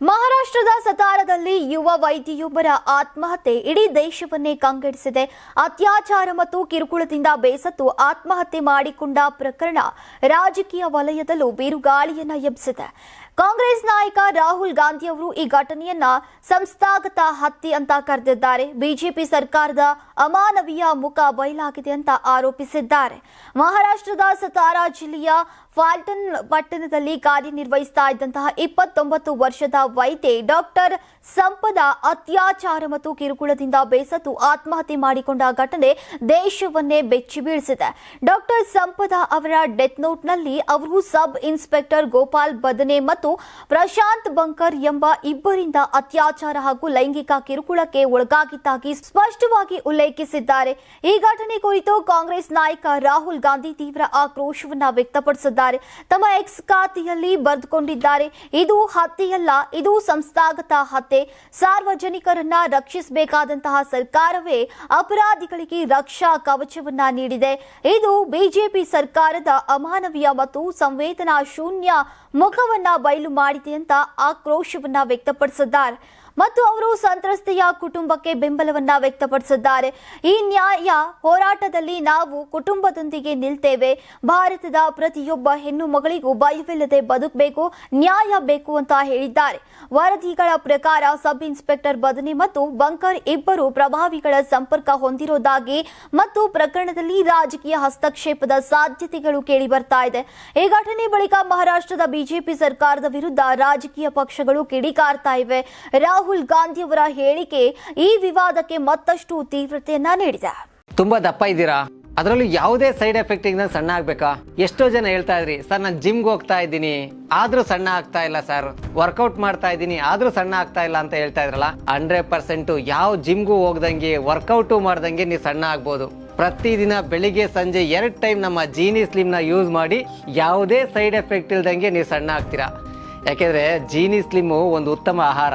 ಮಹಾರಾಷ್ಟ್ರದ ಸತಾರದಲ್ಲಿ ಯುವ ವೈದ್ಯೆಯೊಬ್ಬರ ಆತ್ಮಹತ್ಯೆ ಇಡೀ ದೇಶವನ್ನೇ ಕಂಗೆಡಿಸಿದೆ. ಅತ್ಯಾಚಾರ ಮತ್ತು ಕಿರುಕುಳದಿಂದ ಬೇಸತ್ತು ಆತ್ಮಹತ್ಯೆ ಮಾಡಿಕೊಂಡ ಪ್ರಕರಣ ರಾಜಕೀಯ ವಲಯದಲ್ಲೂ ಬಿರುಗಾಳಿಯನ್ನ ಎಬ್ಬಿಸಿದೆ. ಕಾಂಗ್ರೆಸ್ ನಾಯಕ ರಾಹುಲ್ ಗಾಂಧಿ ಅವರು ಈ ಘಟನೆಯನ್ನ ಸಂಸ್ಥಾಗತ ಹತ್ಯೆ ಅಂತ ಕರೆದಿದ್ದಾರೆ. ಬಿಜೆಪಿ ಸರ್ಕಾರದ ಅಮಾನವೀಯ ಮುಖ ಬಯಲಾಗಿದೆ ಅಂತ ಆರೋಪಿಸಿದ್ದಾರೆ. ಮಹಾರಾಷ್ಟ್ರದ ಸತಾರಾ ಜಿಲ್ಲೆಯ ಫಾಲ್ಟನ್ ಪಟ್ಟಣದಲ್ಲಿ ಕಾರ್ಯನಿರ್ವಹಿಸ್ತಾ ಇದ್ದಂತಹ ಇಪ್ಪತ್ತೊಂಬತ್ತು ವರ್ಷದ ವೈದ್ಯೆ ಡಾಕ್ಟರ್ ಸಂಪದ ಅತ್ಯಾಚಾರ ಮತ್ತು ಕಿರುಕುಳದಿಂದ ಬೇಸತ್ತು ಆತ್ಮಹತ್ಯೆ ಮಾಡಿಕೊಂಡ ಘಟನೆ ದೇಶವನ್ನೇ ಬೆಚ್ಚಿ ಬೀಳಿಸಿದೆ. ಡಾಕ್ಟರ್ ಸಂಪದ ಅವರ ಡೆತ್ ನೋಟ್ನಲ್ಲಿ ಅವರು ಸಬ್ ಇನ್ಸ್ಪೆಕ್ಟರ್ ಗೋಪಾಲ್ ಬದನೆ ಮತ್ತು ಪ್ರಶಾಂತ್ ಬಂಕರ್ ಎಂಬ ಇಬ್ಬರಿಂದ ಅತ್ಯಾಚಾರ ಹಾಗೂ ಲೈಂಗಿಕ ಕಿರುಕುಳಕ್ಕೆ ಒಳಗಾಗಿದ್ದಾಗಿ ಸ್ಪಷ್ಟವಾಗಿ ಉಲ್ಲೇಖಿಸಿದ್ದಾರೆ. ಈ ಘಟನೆ ಕುರಿತು ಕಾಂಗ್ರೆಸ್ ನಾಯಕ ರಾಹುಲ್ ಗಾಂಧಿ ತೀವ್ರ ಆಕ್ರೋಶವನ್ನ ವ್ಯಕ್ತಪಡಿಸಿದ್ದಾರೆ. ತಮ್ಮ ಎಕ್ಸ್ ಖಾತೆಯಲ್ಲಿ ಬರೆದುಕೊಂಡಿದ್ದಾರೆ, ಇದು ಹತ್ಯೆಯಲ್ಲ, ಇದು ಸಂಸ್ಥಾಗತ ಹತ್ಯೆ. ಸಾರ್ವಜನಿಕರನ್ನ ರಕ್ಷಿಸಬೇಕಾದಂತಹ ಸರ್ಕಾರವೇ ಅಪರಾಧಿಗಳಿಗೆ ರಕ್ಷಾ ಕವಚವನ್ನ ನೀಡಿದೆ. ಇದು ಬಿಜೆಪಿ ಸರ್ಕಾರದ ಅಮಾನವೀಯ ಮತ್ತು ಸಂವೇದನಾ ಶೂನ್ಯ ಮುಖವನ್ನ ಬಯಲು ಮಾಡಿದೆ ಅಂತ ಆಕ್ರೋಶವನ್ನ ವ್ಯಕ್ತಪಡಿಸಿದ್ದಾರೆ. ಮತ್ತು ಅವರು ಸಂತ್ರಸ್ತೆಯ ಕುಟುಂಬಕ್ಕೆ ಬೆಂಬಲವನ್ನ ವ್ಯಕ್ತಪಡಿಸಿದ್ದಾರೆ. ಈ ನ್ಯಾಯ ಹೋರಾಟದಲ್ಲಿ ನಾವು ಕುಟುಂಬದೊಂದಿಗೆ ನಿಲ್ತೇವೆ. ಭಾರತದ ಪ್ರತಿಯೊಬ್ಬ ಹೆಣ್ಣು ಮಗಳಿಗೂ ಭಯವಿಲ್ಲದೆ ಬದುಕಬೇಕು, ನ್ಯಾಯ ಬೇಕು ಅಂತ ಹೇಳಿದ್ದಾರೆ. ವರದಿಗಳ ಪ್ರಕಾರ ಸಬ್ ಇನ್ಸ್ಪೆಕ್ಟರ್ ಬದನಿ ಮತ್ತು ಬಂಕರ್ ಇಬ್ಬರು ಪ್ರಭಾವಿಗಳ ಸಂಪರ್ಕ ಹೊಂದಿರೋದಾಗಿ ಮತ್ತು ಪ್ರಕರಣದಲ್ಲಿ ರಾಜಕೀಯ ಹಸ್ತಕ್ಷೇಪದ ಸಾಧ್ಯತೆಗಳು ಕೇಳಿ ಬರ್ತಾ ಇದೆ. ಈ ಘಟನೆ ಬಳಿಕ ಮಹಾರಾಷ್ಟ್ರದ ಬಿಜೆಪಿ ಸರ್ಕಾರದ ವಿರುದ್ಧ ರಾಜಕೀಯ ಪಕ್ಷಗಳು ಕಿಡಿಕಾರ್ತಾ ಇವೆ. ರಾಹುಲ್ ಗಾಂಧಿ ಅವರ ಹೇಳಿಕೆ ಈ ವಿವಾದಕ್ಕೆ ಮತ್ತಷ್ಟು ತೀವ್ರತೆಯನ್ನ ನೀಡಿದೆ. ತುಂಬಾ ದಪ್ಪ ಇದ್ದೀರಾ? ಅದರಲ್ಲೂ ಯಾವುದೇ ಸೈಡ್ ಎಫೆಕ್ಟ್ ಇಂದ ಸಣ್ಣ ಆಗ್ಬೇಕಾ? ಎಷ್ಟೋ ಜನ ಹೇಳ್ತಾ ಇದ್ರಿ, ಸರ್, ನಾನು ಜಿಮ್ಗೆ ಹೋಗ್ತಾ ಇದ್ದೀನಿ. ಆದ್ರೂ ಸಣ್ಣ ಆಗ್ತಾ ಇಲ್ಲ, ಸರ್. ವರ್ಕೌಟ್ ಮಾಡ್ತಾ ಇದ್ದೀನಿ, ಆದ್ರೂ ಸಣ್ಣ ಆಗ್ತಾ ಇಲ್ಲ ಅಂತ ಹೇಳ್ತಾ ಇದ್ರಲ್ಲ, ಹಂಡ್ರೆಡ್ ಪರ್ಸೆಂಟ್ ಯಾವ ಜಿಮ್ಗೂ ಹೋಗ್ದಂಗೆ, ವರ್ಕೌಟು ಮಾಡ್ದಂಗೆ ನೀವು ಸಣ್ಣ ಆಗ್ಬೋದು. ಪ್ರತಿದಿನ ಬೆಳಿಗ್ಗೆ ಸಂಜೆ ಎರಡು ಟೈಮ್ ನಮ್ಮ ಜೀನಿ ಸ್ಲಿಮ್ನ ಯೂಸ್ ಮಾಡಿ ಯಾವುದೇ ಸೈಡ್ ಎಫೆಕ್ಟ್ ಇಲ್ದಂಗೆ ನೀವು ಸಣ್ಣ ಆಗ್ತೀರಾ? ಯಾಕೆಂದ್ರೆ ಜೀನಿ ಸ್ಲಿಮ್ಮು ಒಂದು ಉತ್ತಮ ಆಹಾರ.